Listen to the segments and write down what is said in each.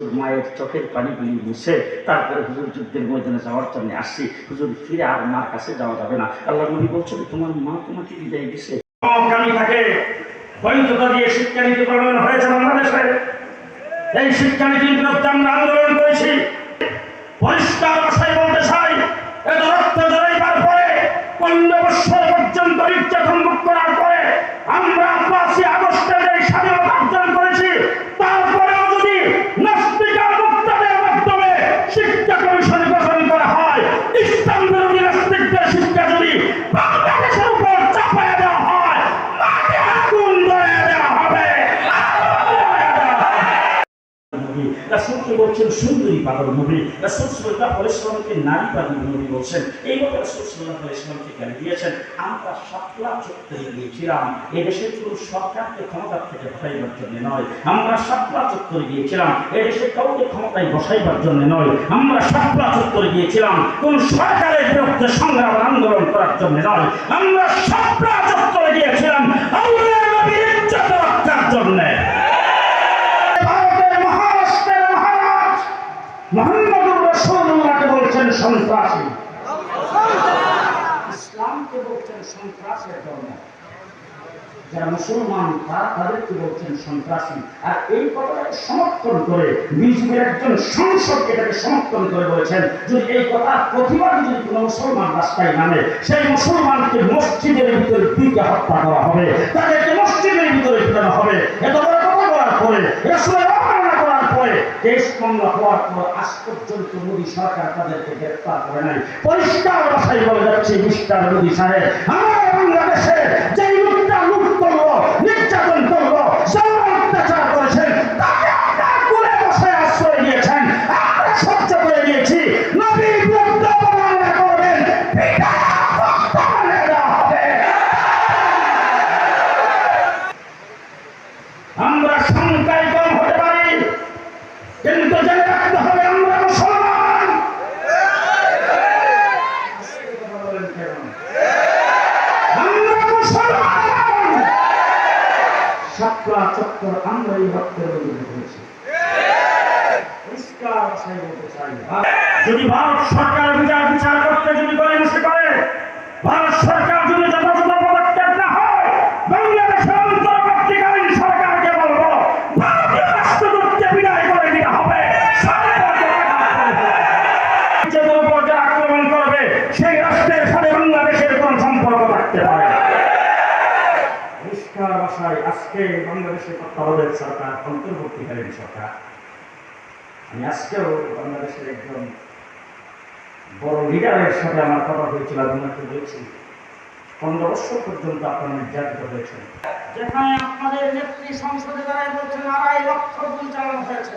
মায়ের চোখের মুছে তারপরে হুজুর যুদ্ধের ময়দানে যাওয়ার জন্য আসছি। হুজুর ফিরে আর মার কাছে যাওয়া যাবে না। আল্লাহ তোমার মা তোমাকে বিদায় দিছে। কামি থাকে, বৈধতা দিয়ে প্রণয়ন হয়েছে বাংলাদেশে। এই বিরুদ্ধে আমরা আন্দোলন করেছি। পরিষ্কার ভাষায় বলতে চাই এত রক্ত জড়াইবার পরে পনেরো বৎসর পর্যন্ত নির্যাতন মুক্ত করার পরে আমরা পাঁচই আগস্টে যে স্বাধীনতা অর্জন নবী। রাসূলকে বলছেন, সুন্দরী পাগল নবী। রাসূল সাল্লাল্লাহু আলাইহি নারী পাগল নবী বলছেন। এই মতো রাসূল সাল্লাল্লাহু জ্ঞান দিয়েছেন? আমরা সাতলা চত্বরে গিয়েছিলাম। এই দেশের কোনো সরকারকে ক্ষমতা থেকে হটাইবার জন্য নয়। আমরা সাতলা চত্বরে গিয়েছিলাম। এই দেশে কাউকে ক্ষমতায় বসাইবার জন্য নয়। আমরা সাতলা চত্বরে গিয়েছিলাম। কোন সরকারের বিরুদ্ধে সংগ্রাম আন্দোলন করার জন্য নয়। আমরা সাতলা চত্বরে গিয়েছিলাম। আল্লাহ সন্ত্রাসী। ইসলামকে বলছেন সন্ত্রাসের ধর্ম যারা মুসলমান তারা তাদেরকে বলছেন সন্ত্রাসী। আর এই কথাটাকে সমর্থন করে বিজেপির একজন সংসদ এটাকে সমর্থন করে বলেছেন যদি এই কথা প্রতিবাদে যদি কোনো মুসলমান রাস্তায় নামে সেই মুসলমানকে মসজিদের ভিতরে দিকে হত্যা করা হবে। তাদেরকে মসজিদের ভিতরে হবে। এত বড় কথা বলার পরে রসুলের অবমাননা করার পরে দেশ মামলা হওয়ার পর আজ পর্যন্ত মোদী সরকার তাদেরকে গ্রেপ্তার করে নাই। পরিষ্কার ভাষায় বলে যাচ্ছে মিস্টার মোদী সাহেব। আমার বাংলাদেশে যেই লোকটা লুট করল চত্বর আমরা এই ভক্তের অভিযোগ করেছি যদি ভারত সরকার বিচার বিচার করতে যদি গড়িমসি করে ভারত সরকার যদি যথাযথ পদক্ষেপ না হয় বাংলাদেশের অন্তর্বর্তীকালীন সরকারকে বলব ভারতীয় রাষ্ট্রদূতকে বিদায় করে দিতে হবে সরকারকে বিদায় করে দিতে হবে। নিজেদের উপর যে আক্রমণ করবে সেই রাষ্ট্রের সাথে বাংলাদেশের কোন সম্পর্ক থাকতে পারে না। পরিষ্কার আজকে বাংলাদেশের তত্ত্বাবধায়ক সরকার অন্তর্বর্তীকালীন সরকার। আমি আজকেও বাংলাদেশের একজন বড় লিডারের সাথে আমার কথা হয়েছিল আমি ওনাকে বলছি পনেরো বছর পর্যন্ত আপনারা নির্যাতিত হয়েছেন। যেখানে আপনাদের নেত্রী সংসদে দাঁড়ায় বলছেন আড়াই লক্ষ গুণ চালানো হয়েছে।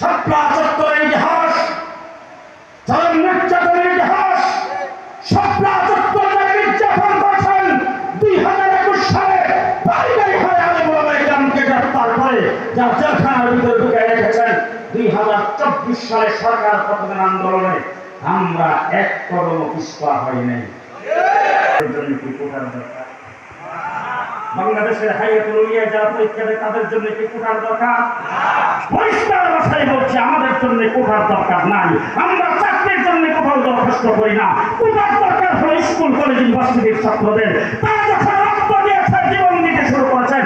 সপ্তাহ চত্বরের ইতিহাস চরম নির্যাতনের ইতিহাস সপ্তাহ চত্বরে নির্যাতন করেছেন দুই হাজার একুশ সালে বাড়ি বাড়ি হয়ে আলী মোলামা ইসলামকে গ্রেফতার করে যা জেলখানার ভিতরে ঢুকে রেখেছেন দুই হাজার চব্বিশ সালে সরকার পতনের আন্দোলনে আমরা এক কদম পিছপা হয় নাই। বাংলাদেশের হাইয়াতুল যারা পরীক্ষা দেয়, তাদের জন্য কি কোটার দরকার? পরিষ্কার ভাষায় বলছে, আমাদের জন্য কোঠার দরকার নাই। আমরা চাকরির জন্য কোথাও দরখাস্ত করি না। কোঠার দরকার হলো স্কুল, কলেজ, ইউনিভার্সিটির ছাত্রদের। তারা যখন রক্ত দিয়েছে, জীবন দিতে শুরু করেছেন।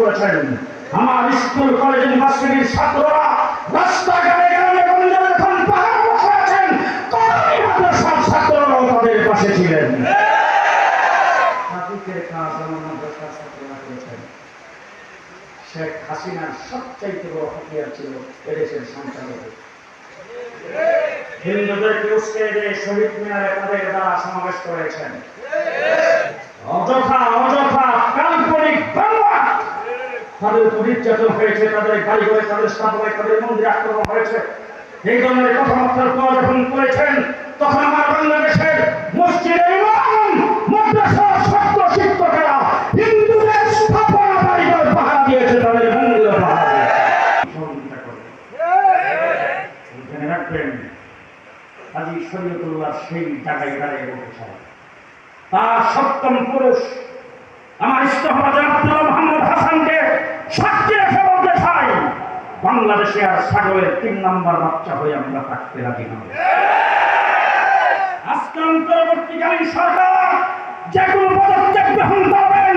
করেছেন। আমার স্কুল কলেজ ছাত্ররা রাস্তাঘাটে গ্রামে গঞ্জে যখন পাহাড় বসে আছেন কর্মী মাদ্রাসার ছাত্ররাও তাদের পাশে ছিলেন সাদিকের কাজ আমার মাদ্রাসার ছাত্ররা করেছেন শেখ হাসিনার সবচাইতে বড় হাতিয়ার ছিল এদেশের সন্তানদের। হিন্দুদেরকে উস্কে দিয়ে শহীদ মিনারে তাদের দ্বারা সমাবেশ করেছেন। অযথা অযথা, কাল্পনিক বাংলা! তাদের উপর নির্যাতন হয়েছে, তাদের তাদের স্থাপনায় তাদের মন্দির আক্রমণ হয়েছে। এই ধরনের কথাবার্তা যখন করেছেন তখন আমার বাংলাদেশের জায়গায় দাঁড়িয়ে চাই। তার সপ্তম পুরুষ আমার ইস্তফাজ আব্দুল মোহাম্মদ হাসানকে সাক্ষী রেখে বলতে চাই, বাংলাদেশে আর সাগরের তিন নম্বর বাচ্চা হয়ে আমরা থাকতে রাজি নয় আজকে অন্তর্বর্তীকালীন সরকার যে কোনো পদক্ষেপ গ্রহণ করবেন